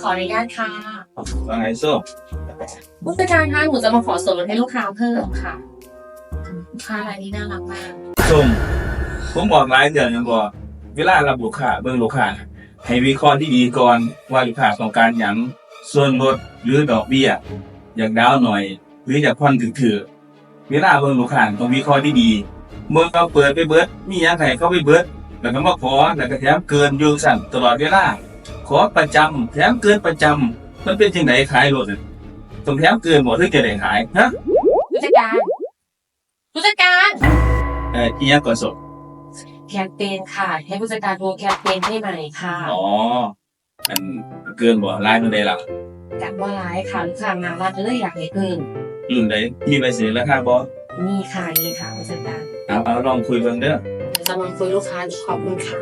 ขออนุญาตค่ะว่าไงส้มผู้จัดการคะหนูจะมาขอส่วนลดให้ลูกค้าเพิ่มค่ะลูกค้ารายนี้น่ารักมากส้มผมบอกหลายเดือนยังบอกเวลารับลูกค้าเบิ่งลูกค้าน่ะให้วิเคราะห์ที่ดีก่อนว่าลูกค้าต้องการหยังส่วนลดหรือดอกเบี้ย อยากดาวน์หน่อย หรืออยากผ่อนถือๆเวลาเบิ่งลูกค้าต้องวิเคราะห์ที่ดีเมื่อเราเปิดไปเบิดมีหยังให้เขาไปเบิดแล้วก็มาขอแล้วก็แถมเกินอยู่สั่นตลอดเวลา ขอประจำแถมเกินประจำมันเป็นจังไดขายรถน่ะต้องแถมเกินบ่ถึงจะได้ขายฮะผู้จัดการผู้จัดการเอ่ออีหยังก่อนสดแคมเปญค่ะ ให้ผู้จัดการดูแคมเปญให้ใหม่ค่ะอ๋ออันเกินบ่ลายมันได้ล่ะจัดว่าร้ายค่ะลูกค้ามาว่าจะเลยอยากให้เพิ่มรุ่นใดมีใบเสนอราคาบ่นี่ค่ะนี่ค่ะผู้จัดการเอาเอาลองคุยเบิ่งเด้อเดี๋ยวจะมาคุยลูกค้าขอบคุณค่ะ